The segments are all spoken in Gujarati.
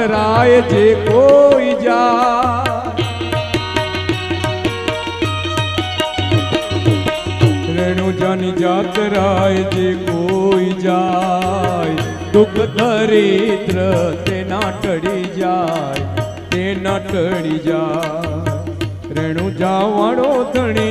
જાતરાય જે કોઈ જા રેણુજાની જાતરાય જે કોઈ જાય દુઃખ દરિદ્ર તેના ટળી જાય તેના ટળી જાય રેણુ જાવાણો ધણી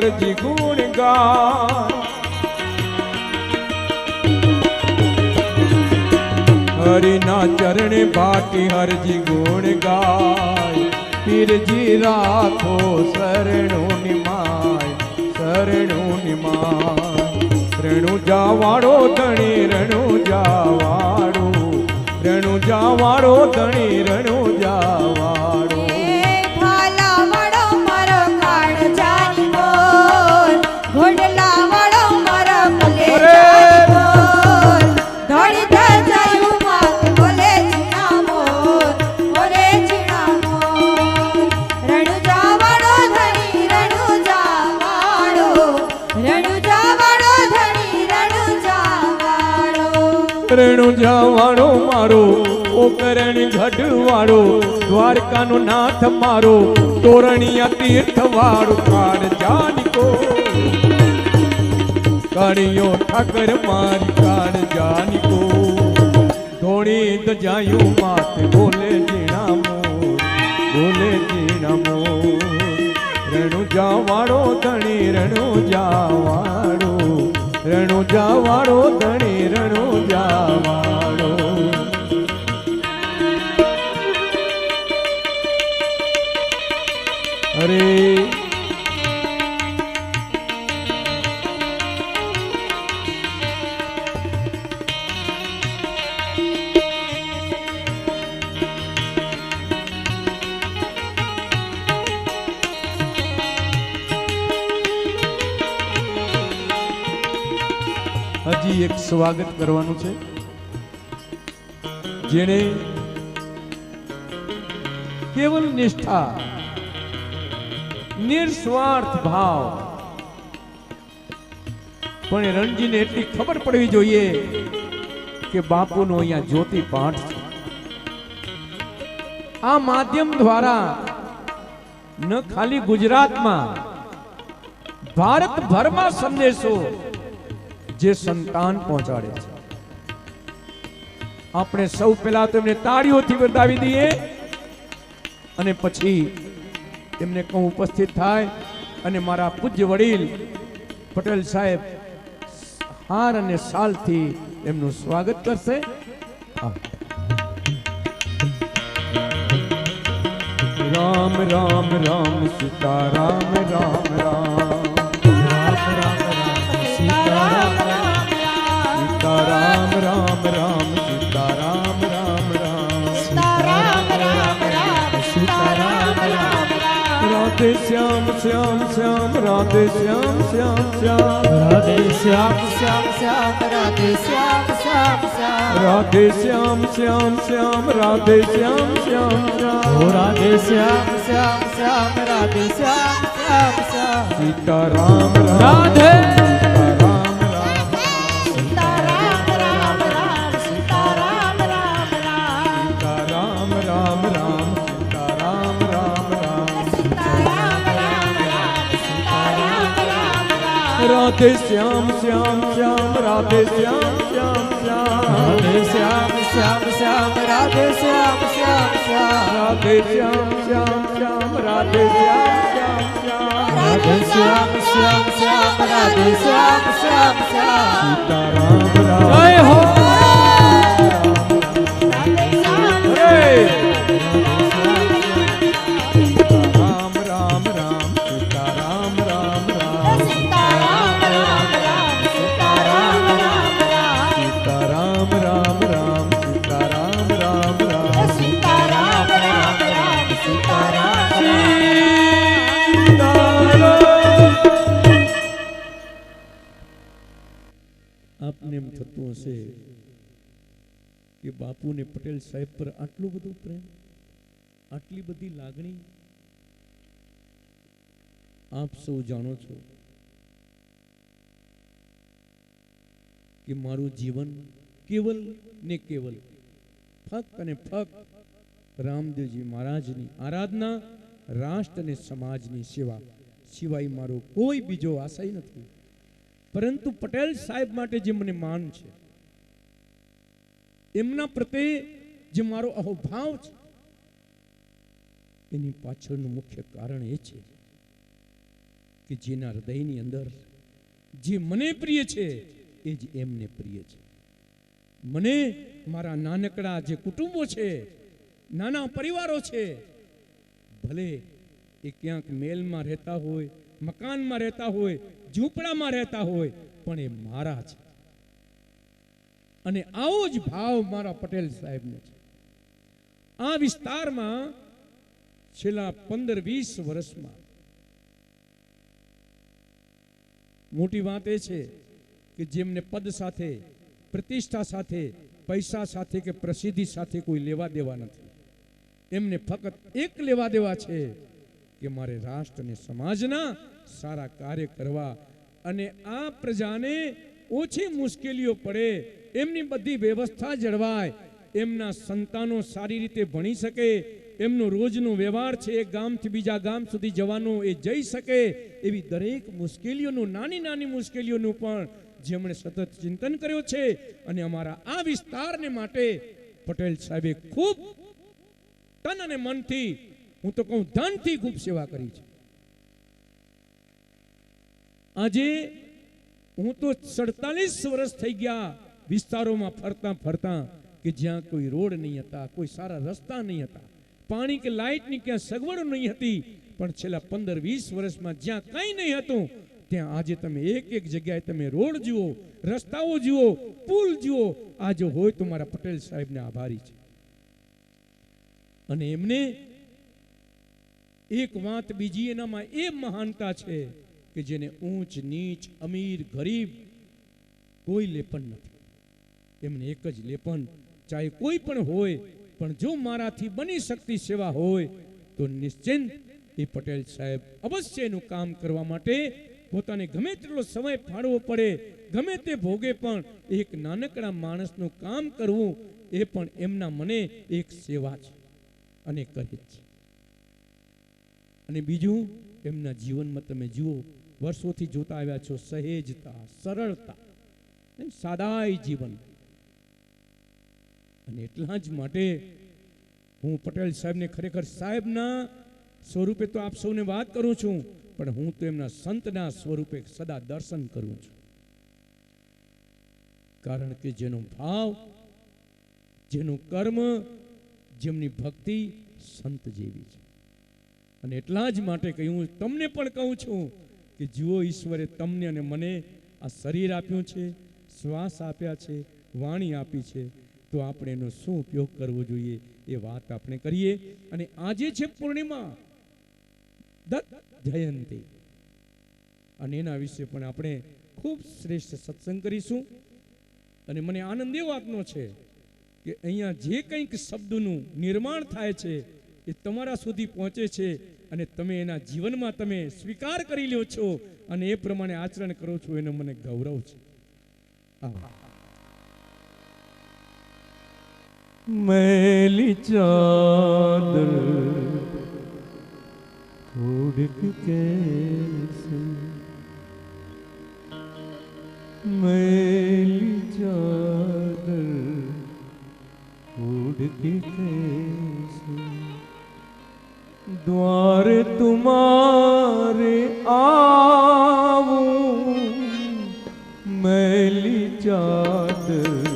કરજી ગુણગાન. હરિના ચરણે બાટી હરજી ગુણ ગાય પીરજી રાખો શરણોની માય શરણોની માય રણુ જાવાડો ધણી, રણુ જાવાડો રણુ જાવાડો ધણી, રણુ જાવા રણુ જવાણો મારો ઓકરણ ગઢવાળો દ્વારકાનો નાથ મારો, તોરણિયા તીર્થ વાળો કાળ જાનકો. કાળિયો ઠાકર મારી કાળ જાનકો. ધોણી દજાયું માત, બોલે જીણા મોર બોલે જીણા મોર રણુ જાવાળો ધણી, રણુ જાવાળો રણુ જાવાળો ધણી, રણુ સ્વાગત કરવાનું છે. જેણે કેવલ નિષ્ઠા નિસ્વાર્થ ભાવ, પણ રણજીને એટલી ખબર પડવી જોઈએ કે બાપુનો અહીંયા જ્યોતિ પાઠ છે. આ માધ્યમ દ્વારા ન ખાલી ગુજરાતમાં, ભારતભરમાં સંદેશો જે સંતાન પહોંચાડે છે. આપણે સૌ પહેલા તો એમને તાળીઓથી વધાવી દઈએ અને પછી એમને કહું, ઉપસ્થિત થાય અને મારા પૂજ્ય વડીલ પટેલ સાહેબ હાર અને સાલથી એમનું સ્વાગત કરશે. રામ રામ રામ સીતા રામ રામ. રામ સીતા રામ રામ રામ સીતા રામ રામ રામ રાધે શ્યામ શ્યામ શ્યામ રાધે શ્યામ શ્યામ શ્યામ રાધે શ્યામ શ્યામ શ્યામ રાધે શ્યામ શ્યામ શ્યામ રાધે શ્યામ શ્યામ શ્યામ રાધે શ્યામ શ્યામ શ્યામ રાધે શ્યામ શ્યામ શ્યામ રાધે શ્યામ શ્યામ શ્યામ સીતા રામ રામ રાધે. રાધે શ્યામ શ્યામ શ્યામ રાધે શ્યામ શ્યામ શ્યામ રાધે શ્યામ શ્યામ શ્યામ રાધે શ્યામ શ્યામ શ્યામ રાધે શ્યામ શ્યામ શ્યામ રાધે શ્યામ શ્યામ શ્યામ રાધે શ્યામ શ્યામ શ્યામ રાધે શ્યામ શ્યામ શ્યામ સીતારામ રામ જય હો આપને એમ થતું હશે કે બાપુને પટેલ સાહેબ પર આટલો બધો પ્રેમ, આટલી બધી લાગણી આપ સૌ જાણો છો કે મારું જીવન કેવલ ને કેવલ ફક્ત અને ફક્ત રામદેવજી મહારાજની આરાધના, રાષ્ટ્ર અને સમાજની સેવા સિવાય મારો કોઈ બીજો આશય નથી. પરંતુ પટેલ સાહેબ માટે જે મને માન છે, એમના પ્રત્યે જે મારો અહોભાવ છે, એની પાછળનું મુખ્ય કારણ એ છે કે જેના હૃદયની અંદર જે મને પ્રિય છે, એ જ એમને પ્રિય છે. મને મારા નાનકડા જે કુટુંબો છે, નાના પરિવારો છે, ભલે એ ક્યાંક મેલમાં રહેતા હોય મકાનમાં રહેતા હોય, ઝૂંપડામાં રહેતા હોય, પણ એ મારા છે. અને આવો જ ભાવ મારા પટેલ સાહેબને છે. આ વિસ્તારમાં છેલ્લા પંદર વીસ વર્ષમાં મોટી વાત એ છે કે જેમને પદ સાથે, પ્રતિષ્ઠા સાથે, પૈસા સાથે કે પ્રસિદ્ધિ સાથે કોઈ લેવા દેવા નથી. એમને ફક્ત એક લેવા દેવા છે કે મારે રાષ્ટ્ર અને સમાજના સારા કાર્ય કરવા અને આ પ્રજાને ઓછી મુશ્કેલીઓ પડે, એમની બધી વ્યવસ્થા જળવાય, એમના સંતાનો સારી રીતે ભણી શકે, એમનો રોજનો વ્યવહાર છે એક ગામથી બીજા ગામ સુધી જવાનો એ જઈ શકે, એવી દરેક મુશ્કેલીઓનું, નાની નાની મુશ્કેલીઓનું પણ જેમણે સતત ચિંતન કર્યું છે અને અમારા આ વિસ્તારને માટે પટેલ સાહેબે ખૂબ તન અને મનથી હું તો કહું, ધનથી ખૂબ સેવા કરી છે. આજે હું તો સડતાલીસ વર્ષ થઈ ગયા વિસ્તારોમાં ફરતા ફરતા કે જ્યાં કોઈ રોડ નહીં હતા, કોઈ સારા રસ્તા નહીં હતા, પાણી કે લાઇટની ક્યાં સગવડ નહીં હતી, પણ છેલ્લા પંદર વીસ વર્ષમાં જ્યાં કંઈ નહીં હતું, ત્યાં આજે તમે એક એક જગ્યાએ તમે રોડ જુઓ, રસ્તાઓ જુઓ, પુલ જુઓ આ જો હોય તો મારા પટેલ સાહેબને આભારી છે. અને એમને એક વાત બીજી એનામાં એ મહાનતા છે કે જેને ઊંચ, નીચ, અમીર, ગરીબ કોઈ લેપન નથી. એમને એક જ લેપન ચાહે કોઈ પણ હોય, પણ જો મારાથી બની શકતી સેવા હોય, તો નિશ્ચિંત એ પટેલ સાહેબ અવશ્ય એનું કામ કરવા માટે પોતાને ગમે તેટલો સમય ફાળવો પડે, ગમે તે ભોગે પણ એક નાનકડા માણસનું કામ કરવું એ પણ એમના મને એક સેવા છે અને કહે છે. અને બીજું, એમના જીવનમાં તમે જુઓ, વર્ષોથી જોતા આવ્યા છો સહેજતા, સરળતા સાદાઈ જીવન. અને એટલા જ માટે હું પટેલ સાહેબને ખરેખર સાહેબના સ્વરૂપે તો આપ સૌને વાત કરું છું, પણ હું તો એમના સંતના સ્વરૂપે સદા દર્શન કરું છું. કારણ કે જેનો ભાવ, જેનું કર્મ, જેમની ભક્તિ સંત જેવી છે. અને એટલા જ માટે કહ્યું તમને પણ કહું છું કે જુઓ ઈશ્વરે તમને અને મને આ શરીર આપ્યું છે, શ્વાસ આપ્યા છે, વાણી આપી છે, તો આપણે એનો શું ઉપયોગ કરવો જોઈએ એ વાત આપણે કરીએ. અને આજે છે પૂર્ણિમા, દત્ત જયંતી. અને એના વિશે પણ આપણે ખૂબ શ્રેષ્ઠ સત્સંગ કરીશું. અને મને આનંદ એ વાતનો છે કે અહીંયા જે કંઈક શબ્દનું નિર્માણ થાય છે એ તમારા સુધી પહોંચે છે અને તમે એના જીવનમાં તમે સ્વીકાર કરી લ્યો છો અને એ પ્રમાણે આચરણ કરો છો એનો મને ગૌરવ છે. મેલી ચાદર, થોડક કેસે. મેલી ચાદર, થોડક કેસે. દ્વાર તુમારે આવું મેલી ચાદર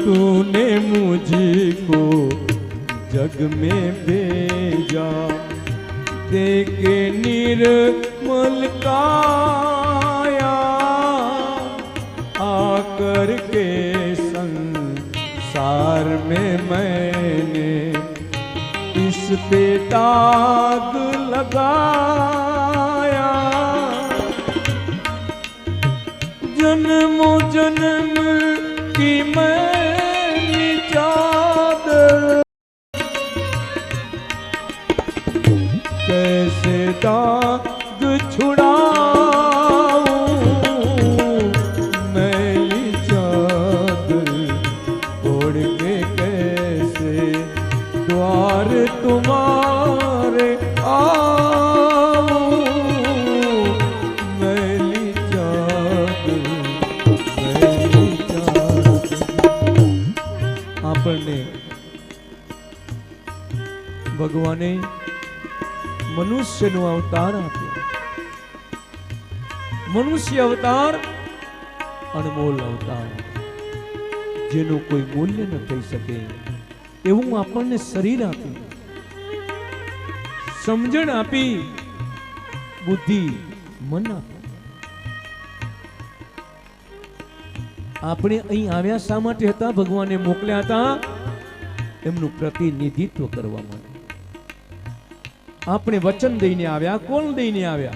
तूने मुझको जग में भेजा देके निर्मल काया आकर के संसार में मैंने इस पे दाग लगाया जन्मों जन्म ચાંદ છુડાઉં નહીં ચાંદ તોડ કે કૈસે દ્વાર તુમારે આઉં નહીં ચાંદ નહીં ચાંદ આપણને ભગવાને મનુષ્યનો અવતાર આપ્યો. મનુષ્ય અવતાર, અનમોલ અવતાર. જેનું કોઈ મૂલ્ય ન થઈ શકે, એવું આપણને શરીર આપ્યું સમજણ આપી, બુદ્ધિ મન આપણે અહીં આવ્યા શા માટે હતા? ભગવાને મોકલ્યા હતા, એમનું પ્રતિનિધિત્વ કરવા માટે. આપણે વચન દઈને આવ્યા, કોણ દઈને આવ્યા?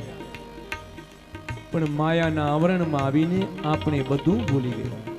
પણ માયાના આવરણમાં આવીને આપણે બધું ભૂલી ગયા.